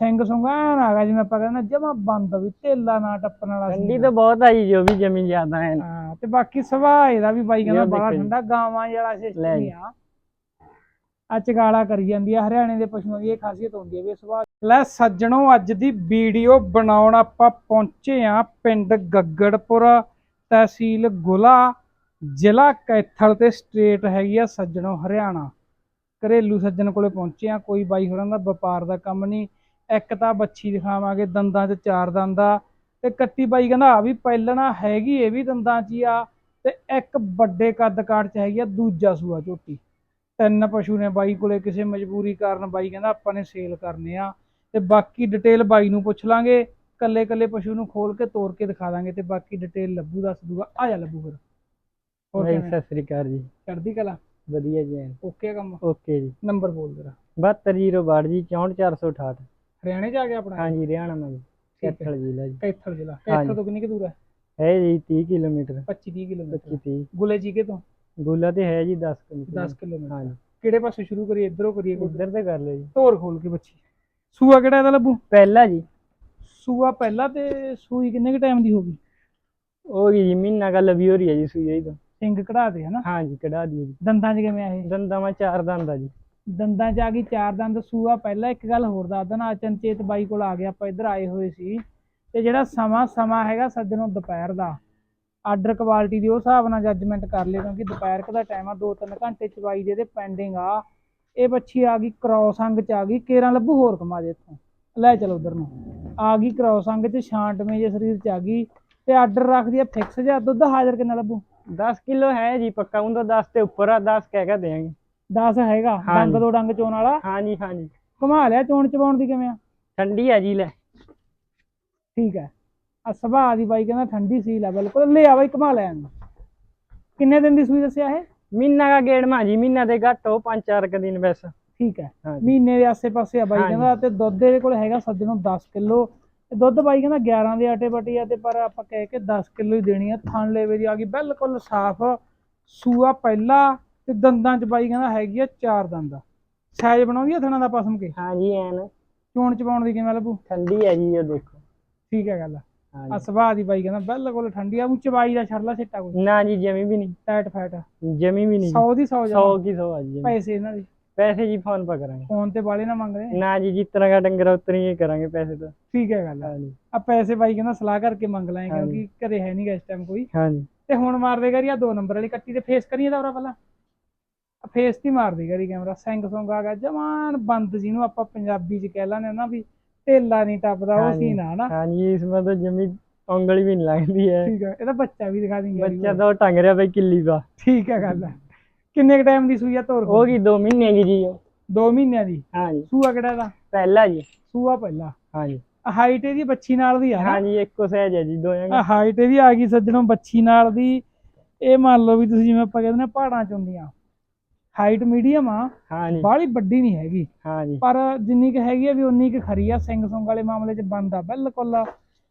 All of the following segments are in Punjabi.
ਸਿੰਘ ਸੁੰਗਾ ਐਨ ਆ ਗਿਆ ਜਿਵੇਂ ਆਪਾਂ ਕਹਿੰਦੇ ਜਮਾ ਬੰਦ ਵੀ ਢੇਲਾ ਨਾ ਟੱਪਣ ਵਾਲਾ ਸੀ ਠੰਡੀ ਤਾਂ ਬਹੁਤ ਆ ਜੀ ਵੀ ਜਮੀ ਜ਼ਿਆਦਾ ਹੈ ਹਾਂ ਤੇ ਬਾਕੀ ਸੁਭਾਅ ਇਹਦਾ ਵੀ ਬਾਈ ਕਹਿੰਦਾ ਬੜਾ ਦੇਖੋ ਜੀ। ਠੰਡਾ ਗਾਵਾਂ ਵਾਲਾ ਲੈ ਜੀ। ਆ। ਆ ਚਗਾਲਾ ਕਰੀ ਜਾਂਦੀ ਆ ਹਰਿਆਣੇ ਦੇ ਪਸ਼ੂਆਂ ਦੀ ਇਹ ਖਾਸੀਅਤ ਹੁੰਦੀ ਹੈ ਵੀ ਸੁਭਾਅ ਲੈ ਸੱਜਣੋ ਅੱਜ ਦੀ ਵੀਡੀਓ ਬਣਾਉਣ ਆਪਾਂ ਪਹੁੰਚੇ ਆ ਪਿੰਡ ਗੱਗੜਪੁਰ ਤਹਿਸੀਲ ਗੁਲਾ ਜ਼ਿਲ੍ਹਾ ਕੈਥਲ ਤੇ ਸਟੇਟ ਹੈਗੀ ਆ ਸੱਜਣੋ ਹਰਿਆਣਾ। ਘਰੇਲੂ ਸੱਜਣ ਕੋਲੇ ਪਹੁੰਚੇ ਆ ਕੋਈ ਬਾਈ ਹੋਰਾਂ ਦਾ ਵਪਾਰ ਦਾ ਕੰਮ ਨਹੀਂ। ਇੱਕ ਤਾਂ ਬੱਚੀ ਦਿਖਾਵਾਂਗੇ ਦੰਦਾਂ 'ਚ ਚਾਰ ਦੰਦ ਆ ਤੇ ਕੱਟੀ ਬਾਈ ਕਹਿੰਦਾ ਆ ਵੀ ਪਹਿਲਣਾ ਹੈਗੀ ਇਹ ਵੀ ਦੰਦਾਂ 'ਚ ਹੀ ਆ। ਤੇ ਇੱਕ ਵੱਡੇ ਕੱਦ ਕਾਠ 'ਚ ਹੈਗੀ ਆ ਦੂਜਾ ਸੂਆ ਝੋਟੀ। ਤਿੰਨ ਪਸ਼ੂ ਨੇ ਬਾਈ ਕੋਲੇ ਕਿਸੇ ਮਜਬੂਰੀ ਕਾਰਨ ਬਾਈ ਕਹਿੰਦਾ ਆਪਾਂ ਨੇ ਸੇਲ ਕਰਨੇ ਆ। ਤੇ ਬਾਕੀ ਡਿਟੇਲ ਬਾਈ ਨੂੰ ਪੁੱਛ ਲਾਂਗੇ ਕੱਲੇ ਕੱਲੇ ਪਸ਼ੂ ਨੂੰ ਖੋਲ ਕੇ ਤੋੜ ਕੇ ਦਿਖਾ ਦਾਂਗੇ ਤੇ ਬਾਕੀ ਡਿਟੇਲ ਲੱਭੂ ਦੱਸ ਦੂਗਾ। ਆ ਜਾ ਲੱਭੂ ਫਿਰ। ਹੋਰ ਭਾਈ ਕਿਵੇਂ? ਸਤਿ ਸ੍ਰੀ ਅਕਾਲ ਜੀ। ਚੜ੍ਹਦੀ ਕਲਾ? ਵਧੀਆ ਜੀ। ਓਕੇ ਕੰਮ? ਓਕੇ ਜੀ। ਨੰਬਰ ਬੋਲ ਜਰਾ। 72062 ਜੀ 64468 ਹਰਿਆਣੇ 'ਚ ਆ ਗਿਆ ਆਪਣਾ? ਹਾਂਜੀ ਹਰਿਆਣਾ ਮਾ ਜੀ। ਕੈਥਲ ਜ਼ਿਲ੍ਹਾ ਜੀ। ਕੈਥਲ ਜ਼ਿਲ੍ਹਾ। ਕੈਥਲ ਤੋਂ ਕਿੰਨੀ ਕੁ ਦੂਰ ਹੈ? ਹੈ ਜੀ 30 ਕਿਲੋਮੀਟਰ। 25 30 ਕਿਲੋਮੀਟਰ। 25 30 ਗੁਲੇ ਜੀਕੇ ਤੋਂ? ਗੋਲਾ ਤੇ ਹੈ ਜੀ 10 ਕਿਲੋਮੀਟਰ। 10 ਕਿਲੋਮੀਟਰ। ਹਾਂਜੀ। ਕਿਹੜੇ ਪਾਸੇ ਸ਼ੁਰੂ ਕਰੀਏ ਇਧਰੋਂ ਕਰੀਏ ਉਧਰ ਤੇ ਕਰ ਲਿਓ ਜੀ। ਧੋਰ ਖੋਲ ਕੇ ਬੱਚੀ। ਸੂਆ ਕਿਹੜਾ ਇਹਦਾ ਲੱਭੂ? ਪਹਿਲਾ ਜੀ। ਸੂਆ ਪਹਿਲਾਂ ਤੇ ਸੂਈ ਕਿੰਨੇ ਕੁ ਟਾਈਮ ਦੀ ਹੋ ਗਈ? ਜੀ ਮਹੀਨਾ ਕਾ ਲਵੀ ਹੋ ਰਹੀ ਹੈ ਜੀ ਸੂਈ ਜੀ ਤੋਂ। ਸਿੰਘ ਕਢਾ ਦੇ ਹਨਾ? ਹਾਂਜੀ ਕਢਾ ਦਿਓ ਜੀ। ਦੰਦਾਂ 'ਚ ਕਿਵੇਂ ਆ ਇਹ? ਦੰਦਾਂ ਮਾ ਚਾਰ ਦੰਦ ਆ ਜੀ। ਦੰਦਾਂ 'ਚ ਆ ਗਈ, ਚਾਰ ਦੰਦ ਸੂਆ, ਪਹਿਲਾਂ ਇੱਕ ਗੱਲ ਹੋਰ ਦੱਸ ਦੇਣਾ ਅਚਨਚੇਤ ਬਾਈ ਕੋਲ ਆ ਗਿਆ, ਆਪਾਂ ਇੱਧਰ ਆਏ ਹੋਏ ਸੀ। ਤੇ ਜਿਹੜਾ ਸਮਾਂ ਸਮਾਂ ਹੈਗਾ ਸੱਜਣੋਂ ਦੁਪਹਿਰ ਦਾ। ਆਰਡਰ ਕੁਆਲਿਟੀ ਦੀ ਉਹ ਹਿਸਾਬ ਨਾਲ ਜੱਜਮੈਂਟ ਕਰ ਲਿਓ, ਕਿਉਂਕਿ ਦੁਪਹਿਰ ਦਾ ਟਾਈਮ ਆ 2-3 ਘੰਟੇ ਚਵਾਈ ਦੇ ਇਹਦੇ ਪੈਂਡਿੰਗ ਆ। ਇਹ ਬੱਚੀ ਆ ਗਈ ਕ੍ਰੋਸ ਅੰਗ ਚ ਆ ਗਈ, ਕੇਰਾਂ ਲੱਭੂ ਹੋਰ ਕਮਾ ਦੇ ਇੱਥੋਂ। ਲੈ ਚਲੋ ਉਧਰ ਨੂੰ। ਆ ਗਈ ਕ੍ਰੋਸ ਅੰਗ ਚ, ਛਾਂਟਵੇਂ ਜੇ ਸਰੀਰ ਚ ਆ ਗਈ। ਤੇ ਆਰਡਰ ਰੱਖਦੀ ਆ ਫਿਕਸ ਜਿਹਾ, ਦੁੱਧ ਹਾਜ਼ਰ ਕਿੰਨਾ ਲੱਭੂ? 10 ਕਿਲੋ ਹੈ ਜੀ, ਪੱਕਾ ਉਹ ਤਾਂ 10 ਤੇ ਉੱਪਰ ਆ 10 ਕਹਿ ਕੇ ਦੇਾਂਗੇ 10 ਹੈਗਾ ਹਾਂਜੀ। ਡੰਗ ਦੋ ਡੰਗ ਚੋਣ ਵਾਲਾ। ਹਾਂਜੀ ਹਾਂਜੀ। ਘੁਮਾ ਲਿਆ ਚੋਣ ਚਵਾਉਣ ਦੀ ਕਿਵੇਂ ਆ? ਠੰਡੀ ਆ ਜੀ ਲੈ। ਠੀਕ ਹੈ। ਆ ਸੁਭਾਅ ਦੀ ਬਾਈ ਕਹਿੰਦਾ ਠੰਡੀ ਸੀਲ ਆ ਬਿਲਕੁਲ। ਲੈ ਆ ਬਾਈ ਘੁਮਾ ਲੈ ਇਹਨੂੰ। ਕਿੰਨੇ ਦਿਨ ਦੀ ਸੂਈ ਦੱਸਿਆ ਇਹ? ਮਹੀਨਾ ਦਾ ਗੇੜ ਮਾ ਜੀ ਮਹੀਨਾ ਦੇ ਘੱਟ ਹੋ ਪੰਜ ਚਾਰ ਕੁ ਦਿਨ ਬਸ। ਠੀਕ ਹੈ। ਹਾਂਜੀ। ਮਹੀਨੇ ਦੇ ਆਸੇ-ਪਾਸੇ ਆ ਬਾਈ ਹਾਂਜੀ। ਕਹਿੰਦਾ ਤੇ ਦੁੱਧ ਇਹਦੇ ਕੋਲ ਹੈਗਾ ਸੱਜਣੋਂ 10 ਕਿਲੋ। ਤੇ ਦੁੱਧ ਬਾਈ ਕਹਿੰਦਾ 11 ਦੇ ਆਟੇ ਬਟੀ ਆ ਤੇ ਪਰ ਆਪਾਂ ਕਹਿ ਕੇ 10 ਕਿਲੋ ਹੀ ਦੇਣੀ ਆ। ਥਣ ਲੇਵੇ ਦੀ ਆ ਗਈ ਬਿਲਕੁਲ ਸਾਫ਼। ਸੂਆ ਪਹਿਲਾ ਤੇ ਦੰਦਾਂ ਚ ਬਾਈ ਕਹਿੰਦਾ ਹੈਗੀ ਆ ਚਾਰ ਦੰਦ। ਸਾਈਜ਼ ਬਣਾਉਂਦੀ ਆ ਥਣਾ ਦਾ ਪਸਮ ਕੇ ਹਾਂਜੀ ਐਨ। ਚੋਣ ਚਪਾਉਣ ਦੀ ਕਿਵੇਂ ਲੱਭੂ? ਠੰਡੀ ਆ ਜੀ ਉਹ ਦੇਖੋ। ਠੀਕ ਹੈ ਗੱਲ ਆ। ਸੁਭਾਅ ਦੀ ਬਾਈ ਕਹਿੰਦਾ ਬਿਲਕੁਲ ਠੰਡੀ ਆ ਉਹ ਚਵਾਈ ਦਾ ਛਰਲਾ ਸਿੱਟਾ ਕੋਈ। ਨਾ ਜੀ ਜਮੀ ਵੀ ਨਹੀਂ। ਟਾਈਟ ਫੈਟ ਜਮੀ ਵੀ ਨਹੀਂ। 100 ਦੀ 100 100 ਜਮਾ ਕੀ 100 ਆ ਜੀ। ਪੈਸੇ ਇਹਨਾਂ ਦੇ। ਪੈਸੇ ਜੀ ਫੋਨ ਪਾ ਕਰਾਂਗੇ। ਫੋਨ ਤੇ ਵਾਲੇ ਨਾ ਮੰਗਦੇ ਨਾ ਜੀ ਤਰ੍ਹਾਂ ਦਾ ਡੰਗਰ ਉਤਰੀ ਹੀ ਕਰਾਂਗੇ ਪੈਸੇ ਤਾਂ। ਠੀਕ ਹੈ ਗੱਲ ਆ। ਪੈਸੇ ਬਾਈ ਕਹਿੰਦਾ ਸਲਾਹ ਕਰਕੇ ਮੰਗ ਲਾਂਗੇ। ਕਿਉਂਕਿ ਘਰੇ ਹੈ ਨਹੀਂਗਾ ਇਸ ਟਾਈਮ ਕੋਈ। ਹਾਂਜੀ। ਤੇ ਹੁਣ ਮਾਰ ਦੇ ਗਰੀ ਆ ਦੋ ਨੰਬਰ ਵਾਲੀ ਕੱਟੀ ਤੇ ਫੇਸ ਕਰੀਏ ਤਾਂ ਪਹਿਲਾਂ ਫੇਸ ਤੇ ਮਾਰ ਦੇ ਗਰੀ ਕੈਮਰਾ ਸਿੰਘ ਸੁੰਗ ਆ ਗਿਆ ਜਮਾਨ ਬੰਦ ਜਿਹਨੂੰ ਆਪਾਂ ਪੰਜਾਬੀ ਚ ਕਹਿ ਲਾਂਦੇ ਨਾ ਵੀ ਢੇਲਾ ਨਹੀਂ ਟੱਪਦਾ ਉਹ। ਸੀਨ ਆ ਨਾ। ਹਾਂਜੀ ਇਸ ਮਾ ਤਾਂ ਜਮੀ ਉਂਗਲੀ ਵੀ ਨਹੀਂ ਲੱਗਦੀ ਹੈ ਠੀਕ ਹੈ ਇਹਦਾ ਬੱਚਾ ਵੀ ਦਿਖਾ ਦਿੰਗੇ ਬੱਚਾ ਤਾਂ ਟੰਗ ਰਿਹਾ ਬਈ ਕਿੱਲੀ ਦਾ। ਠੀਕ ਹੈ ਗੱਲ ਕਿੰਨੇ ਕ ਟਾਈਮ ਦੀ ਸੂਈ ਆ ਤੋਰ ਉਹ ਕੀ 2 ਮਹੀਨੇ ਦੀ ਜੀ। ਦੋ ਮਹੀਨਿਆਂ ਦੀ? ਹਾਂਜੀ। ਸੂਆ ਕਿਹੜਾ ਦਾ ਪਹਿਲਾ ਜੀ। ਸੂਆ ਪਹਿਲਾ। ਹਾਂਜੀ। ਹਾਈਟ ਇਹਦੀ ਬੱਚੀ ਨਾਲ ਦੀ ਆ ਹਾਂਜੀ ਇੱਕੋ ਸਾਈਜ਼ ਹੈ ਜੀ ਦੋਹਾਂ ਹਾਈਟ ਇਹਦੀ ਆ ਗਈ ਸੱਜਣੋਂ ਬੱਚੀ ਨਾਲ ਦੀ। ਇਹ ਮੰਨ ਲਓ ਵੀ ਤੁਸੀਂ ਜਿਵੇਂ ਆਪਾਂ ਕਹਿੰਦੇ ਨੇ ਪਹਾੜਾਂ ਚ ਹੁੰਦੀਆਂ। ਹਾਈਟ ਮੀਡੀਅਮ ਆ ਹਾਂਜੀ। ਬਾਹਲੀ ਵੱਡੀ ਨਹੀਂ ਹੈਗੀ। ਹਾਂਜੀ। ਪਰ ਜਿੰਨੀ ਕੁ ਹੈਗੀ ਆ ਵੀ ਉਨੀ ਕੁ ਖਰੀ ਆ ਸਿੰਘ ਸੁੰਗ ਵਾਲੇ ਮਾਮਲੇ 'ਚ ਬੰਦ ਆ ਬਿਲਕੁਲ।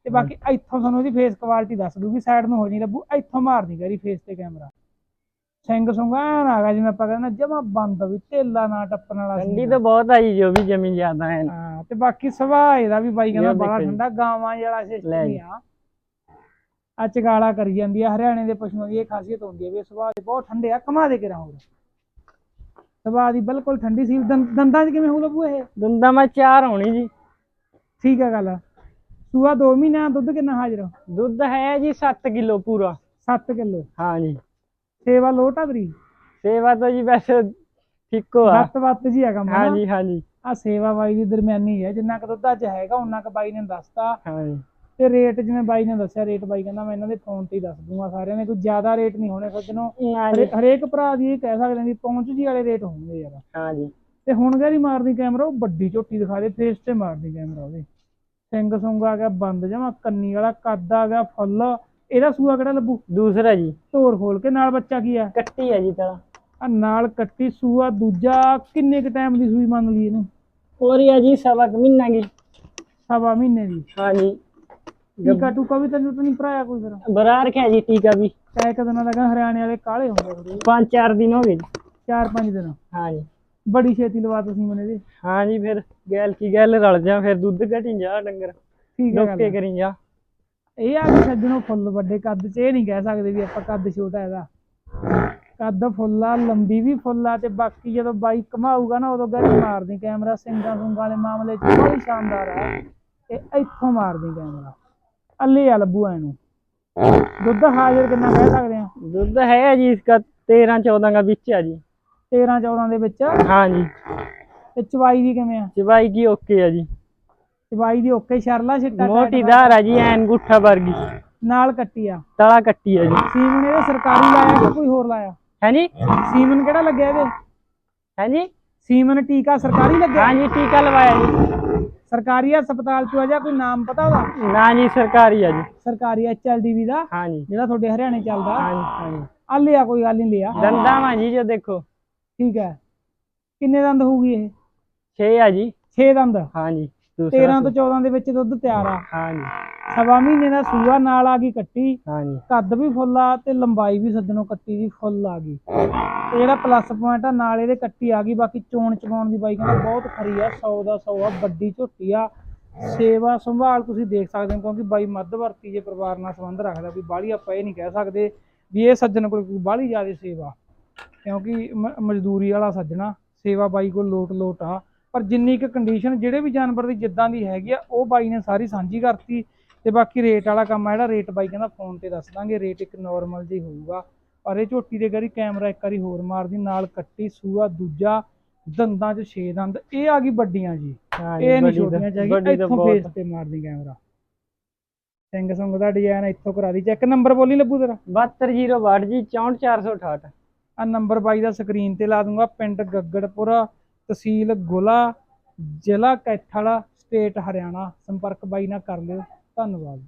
ਤੇ ਬਾਕੀ ਇੱਥੋਂ ਤੁਹਾਨੂੰ ਇਹਦੀ ਫੇਸ ਕੁਆਲਿਟੀ ਦੱਸ ਦੂਗੀ ਸਾਈਡ ਨੂੰ ਹੋ ਨਹੀਂ ਲੱਭੂ ਇੱਥੋਂ ਮਾਰਦੀ ਕਰੀ ਫੇਸ ਤੇ ਕੈਮਰਾ ਸਿੰਘ ਸੁੰਗ ਐਨ ਆ ਗਿਆ ਜਿਵੇਂ ਆਪਾਂ ਕਹਿੰਦੇ ਜਮਾ ਬੰਦ ਵੀ ਢੇਲਾ ਨਾ ਟੱਪਣ ਵਾਲਾ ਠੰਡੀ ਤਾਂ ਬਹੁਤ ਆ ਜੀ ਜੋ ਵੀ ਜਮੀ ਜ਼ਿਆਦਾ ਹੈ ਹਾਂ ਤੇ ਬਾਕੀ ਸੁਭਾਅ ਇਹਦਾ ਵੀ ਬਾਈ ਕਹਿੰਦਾ ਬੜਾ। ਠੰਡਾ ਗਾਵਾਂ ਵਾਲਾ ਸਿਸਟਮ। ਆ। ਆ ਚਗਾਲਾ ਕਰੀ ਜਾਂਦੀ ਆ ਹਰਿਆਣੇ ਦੇ ਪਸ਼ੂਆਂ ਦੀ ਇਹ ਖਾਸੀਅਤ ਹੁੰਦੀ ਹੈ ਵੀ ਇਹ ਸੁਭਾਅ ਦੇ ਬਹੁਤ ਠੰਡੇ ਆ ਕਮਾ ਦੇ ਕੇ ਰਹੋਗੇ ਸੁਭਾਅ ਦੀ ਬਿਲਕੁਲ ਠੰਡੀ ਸੀ ਦੰ- ਦੰਦਾਂ 'ਚ ਕਿਵੇਂ ਹੋ ਲੱਭੂ ਇਹ? ਦੰਦਾਂ ਮੈਂ ਚਾਰ ਹੋਣੀ ਜੀ। ਠੀਕ ਹੈ ਗੱਲ ਸੂਆ 2 ਮਹੀਨਿਆਂ ਦਾ ਦੁੱਧ ਕਿੰਨਾ ਹਾਜ਼ਰ? ਦੁੱਧ ਹੈ ਜੀ 7 ਕਿਲੋ ਪੂਰਾ। 7 ਕਿਲੋ? ਹਾਂਜੀ ਸੇਵਾ ਲੋਟ ਆ ਤੇਰੀ? ਸੇਵਾ ਤਾਂ ਜੀ ਵੈਸੇ ਠੀਕੋ ਆ। ਵੱਤ ਵੱਤ ਜੀ ਹੈਗਾ ਮਾ ਹਾਂਜੀ ਹਾਂਜੀ ਆ ਸੇਵਾ ਬਾਈ ਦੀ ਦਰਮਿਆਨੀ ਹੈ ਜਿੰਨਾ ਕੁ ਦੁੱਧ ਅੱਜ ਹੈਗਾ ਉਹਨਾਂ ਕੁ ਬਾਈ ਨੇ ਦੱਸਤਾ। ਹਾਂਜੀ ਤੇ ਰੇਟ ਜਿਵੇਂ ਬਾਈ ਨੇ ਦੱਸਿਆ ਰੇਟ ਬਾਈ ਕਹਿੰਦਾ ਮੈਂ ਇਹਨਾਂ ਦੇ ਫੋਨ ਤੇ ਹੀ ਦੱਸ ਦੂੰਗਾ ਸਾਰਿਆਂ ਦੇ ਕੋਈ ਜ਼ਿਆਦਾ ਰੇਟ ਨਹੀਂ ਹੋਣੇ ਸੱਜਣੋ ਨਾ। ਹਰੇਕ ਭਰਾ ਦੀ ਇਹ ਕਹਿ ਸਕਦੇ ਨੇ ਪਹੁੰਚ ਜੀ ਵਾਲੇ ਰੇਟ ਹੋਣਗੇ ਯਾਰ। ਹਾਂਜੀ। ਤੇ ਹੁਣ ਗਾਰੀ ਮਾਰਦੀ ਕੈਮਰਾ ਉਹ ਵੱਡੀ ਝੋਟੀ ਦਿਖਾ ਦੇ ਫੇਸ ਤੇ ਮਾਰਦੀ ਕੈਮਰਾ ਉਹਦੇ। ਸਿੰਘ ਸੁੰਗ ਆ ਗਿਆ ਬੰਦ ਜਮਾ ਕੰਨੀ ਵਾਲਾ ਕੱਦ ਆ ਗਿਆ ਫੁੱਲ। ਇਹਦਾ ਸੂਆ ਕਿਹੜਾ ਲੱਭੂ? ਦੂਸਰਾ ਜੀ। ਧੋਰ ਖੋਲ ਕੇ ਨਾਲ ਬੱਚਾ ਕੀ ਆ? ਕੱਟੀ ਹੈ ਜੀ ਤਾਂ ਆ ਨਾਲ ਕੱਟੀ ਸੂਆ ਦੂਜਾ ਕਿੰਨੇ ਕ ਟਾਈਮ ਦੀ ਸੂਈ ਮੰਨ ਲਈ ਇਹਨੂੰ? ਹੋਰੀ ਆ ਜੀ ਸਵਾ ਕੁ ਮਹੀਨਾ ਕੀ। ਸਵਾ ਮਹੀਨੇ ਦੀ। ਹਾਂਜੀ। ਟੀਕਾ ਟੂਕਾ ਵੀ ਤੈਨੂੰ ਤਾਂ ਨਹੀਂ ਭਰਾਇਆ ਕੋਈ ਫਿਰ। ਬਰਾ ਰੱਖਿਆ ਜੀ ਟੀਕਾ ਵੀ। ਕਹਿ ਕਦੋਂ ਦਾ ਕਹਿੰਦਾ ਹਰਿਆਣੇ ਵਾਲੇ ਕਾਲੇ ਹੁੰਦੇ ਥੋੜੇ ਪੰਜ ਚਾਰ ਦਿਨ ਹੋ ਗਏ ਜੀ। ਚਾਰ ਪੰਜ ਦਿਨ। ਹਾਂਜੀ ਬੜੀ ਛੇਤੀ ਲਵਾ ਤੁਸੀਂ ਮਨੇ ਦੇ ਹਾਂ ਜੀ ਫਿਰ ਗੈਲ ਕੀ ਗੈਲ ਰਲ ਜਾ ਫਿਰ ਦੁੱਧ ਘਟੀ ਜਾ ਡੰਗਰ। ਠੀਕ ਹੈ ਗੱਲ ਕਰੀ ਜਾ। ਇਹ ਆ ਕਿ ਸੱਜਣੋ ਫੁੱਲ ਵੱਡੇ ਕੱਦ 'ਚ ਇਹ ਨਹੀਂ ਕਹਿ ਸਕਦੇ ਵੀ ਆਪਾਂ ਕੱਦ ਛੋਟਾ ਇਹਦਾ। ਕੱਦ ਫੁੱਲ ਆ ਲੰਬੀ ਵੀ ਫੁੱਲ ਆ ਤੇ ਬਾਕੀ ਜਦੋਂ ਬਾਈ ਘਮਾਊਗਾ ਨਾ ਉਦੋਂ ਗਾੜੀ ਮਾਰਦੀ ਕੈਮਰਾ। ਸਿੰਗਾਂ ਸੁੰਗਾਂ ਵਾਲੇ ਮਾਮਲੇ 'ਚ ਬਹੁਤ ਸ਼ਾਨਦਾਰ ਆ। ਇਹ ਇੱਥੋਂ ਮਾਰਦੀ ਕੈਮਰਾ। ਅੱਲੇ ਆ ਲੱਭੂ ਇਹਨੂੰ। ਦੁੱਧ ਹਾਜ਼ਰ ਕਿੰਨਾ ਕਹਿ ਸਕਦੇ ਆ? ਦੁੱਧ ਹੈ ਜੀ ਇਸਕਾ 13 14 ਦਾ ਵਿੱਚ ਆ ਜੀ। 13 14 ਦੇ ਵਿੱਚ? ਹਾਂ ਜੀ। ਤੇ ਚਵਾਈ ਦੀ ਕਿਵੇਂ ਆ? ਚਬਾਈ ਕੀ ਓਕੇ ਆ ਜੀ। ਚਵਾਈ ਦੀ ਓਕੇ ਸ਼ਰਲਾ ਛਿੱਟਾ ਮੋਟੀ ਧਾਰ ਆ ਜੀ ਐਨ ਗੁੱਠਾ ਵਰਗੀ। ਨਾਲ ਕੱਟੀ ਆ। ਤਲਾ ਕੱਟੀ ਆ ਜੀ। ਸੀਮਨ ਇਹਦੇ ਸਰਕਾਰੀ ਲਾਇਆ ਕਿ ਕੋਈ ਹੋਰ ਲਾਇਆ? ਹੈ ਜੀ। ਸੀਮਨ ਕਿਹੜਾ ਲੱਗਿਆ ਇਹਦੇ? ਹੈ ਜੀ। ਸੀਮਨ ਟੀਕਾ ਸਰਕਾਰੀ ਲੱਗਿਆ? ਹਾਂ ਜੀ ਟੀਕਾ ਲਵਾਇਆ ਜੀ। ਸਰਕਾਰੀ ਹਸਪਤਾਲ ਚ ਆ ਜਾਂ ਕੋਈ ਨਾਮ ਪਤਾ ਉਹਦਾ? ਨਾ ਜੀ ਸਰਕਾਰੀ ਆ ਜੀ। ਸਰਕਾਰੀ ਐਚਐਲਡੀਵੀ ਦਾ? ਹਾਂ ਜੀ। ਜਿਹੜਾ ਤੁਹਾਡੇ ਹਰਿਆਣੇ ਚੱਲਦਾ? ਹਾਂ ਜੀ ਹਾਂ ਜੀ। ਆ ਲਿਆ ਕੋਈ ਗੱਲ ਨਹੀਂ ਲਿਆ। ਦੰਦਾਂ ਵਾ ਜੀ ਜੋ ਦੇਖੋ। ਠੀਕ ਹੈ। ਕਿੰਨੇ ਦੰਦ ਹੋਊਗੀ ਇਹ? 6 ਆ ਜੀ। 6 ਦੰਦ। ਹਾਂ ਜੀ 13 ਤੋਂ 14 ਦੇ ਵਿੱਚ ਦੁੱਧ ਤਿਆਰ ਆ। ਹਾਂ ਜੀ। ਸਵਾ ਮਹੀਨੇ ਦਾ ਸੂਆ ਨਾਲ ਆ ਗਈ ਕੱਟੀ। ਕੱਦ ਵੀ ਫੁੱਲ ਆ ਤੇ ਲੰਬਾਈ ਵੀ ਸੱਜਣੋਂ ਕੱਟੀ ਦੀ ਫੁੱਲ ਆ ਗਈ। ਤੇ ਜਿਹੜਾ ਪਲੱਸ ਪੁਆਇੰਟ ਆ ਨਾਲ ਇਹਦੇ ਕੱਟੀ ਆ ਗਈ। ਬਾਕੀ ਚੋਣ ਚਵਾਉਣ ਦੀ ਬਾਈ ਕਹਿੰਦਾ ਬਹੁਤ ਖਰੀ ਆ 100 ਦਾ 100 ਆ ਵੱਡੀ ਝੋਟੀ ਆ। ਸੇਵਾ ਸੰਭਾਲ ਤੁਸੀਂ ਦੇਖ ਸਕਦੇ ਹੋ ਕਿਉਂਕਿ ਬਾਈ ਮੱਧਵਰਤੀ ਜੇ ਪਰਿਵਾਰ ਨਾਲ ਸੰਬੰਧ ਰੱਖਦਾ ਵੀ ਬਾਹਲੀ ਆਪਾਂ ਇਹ ਨਹੀਂ ਕਹਿ ਸਕਦੇ ਵੀ ਇਹ ਸੱਜਣ ਕੋਲ ਕੋਈ ਬਾਹਲੀ ਜ਼ਿਆਦਾ ਸੇਵਾ। ਕਿਉਂਕਿ ਮਜ਼ਦੂਰੀ ਵਾਲਾ ਸੱਜਣਾ ਸੇਵਾ ਬਾਈ ਕੋਲ ਲੋਟ ਲੋਟ ਆ। ਪਰ ਜਿੰਨੀ ਕੁ ਕੰਡੀਸ਼ਨ ਜਿਹੜੇ ਵੀ ਜਾਨਵਰ ਦੀ ਜਿੱਦਾਂ ਦੀ ਹੈਗੀ ਆ ਉਹ ਬਾਈ ਨੇ ਸਾਰੀ ਸਾਂਝੀ ਕਰਤੀ। ਤੇ ਬਾਕੀ ਰੇਟ ਵਾਲਾ ਕੰਮ ਆ ਜਿਹੜਾ ਰੇਟ ਬਾਈ ਕਹਿੰਦਾ ਫੋਨ ਤੇ ਦੱਸ ਦਾਂਗੇ ਰੇਟ ਇੱਕ ਨਾਰਮਲ ਹੀ ਹੋਊਗਾ। ਪਰ ਇਹ ਝੋਟੀ ਦੇ ਗਰੀ ਕੈਮਰਾ ਇੱਕ ਵਾਰੀ ਹੋਰ ਮਾਰਦੀ ਨਾਲ ਕੱਟੀ ਸੂਆ ਦੂਜਾ ਦੰਦਾਂ 'ਚ ਛੇ ਦੰਦ ਇਹ ਆ ਗਈ ਵੱਡੀਆਂ ਜੀ। ਇਹ ਨਹੀਂ ਛੋਟੀਆਂ ਤਾਂ ਇੱਥੋਂ ਫੇਸ ਤੇ ਮਾਰਦੀ ਕੈਮਰਾ ਸਿੰਘ ਸੰਗ ਦਾ ਡਿਜ਼ਾਈਨ ਇੱਥੋਂ ਕਰਾ ਦੀ ਚੈੱਕ ਨੰਬਰ ਬੋਲੀ ਲੱਭੂ ਤੇਰਾ? 7202 ਜੀ 64468 ਆ ਨੰਬਰ ਬਾਈ ਦਾ ਸਕਰੀਨ ਤੇ ਲਾ ਦੂੰਗਾ ਪਿੰਡ ਗੱਗੜਪੁਰਾ ਤਹਿਸੀਲ ਗੁਲਾ ਜ਼ਿਲ੍ਹਾ ਕੈਥਲ ਸਟੇਟ ਹਰਿਆਣਾ। ਸੰਪਰਕ ਬਾਈ ਨਾਲ ਕਰ ਲਿਓ। ਧੰਨਵਾਦ।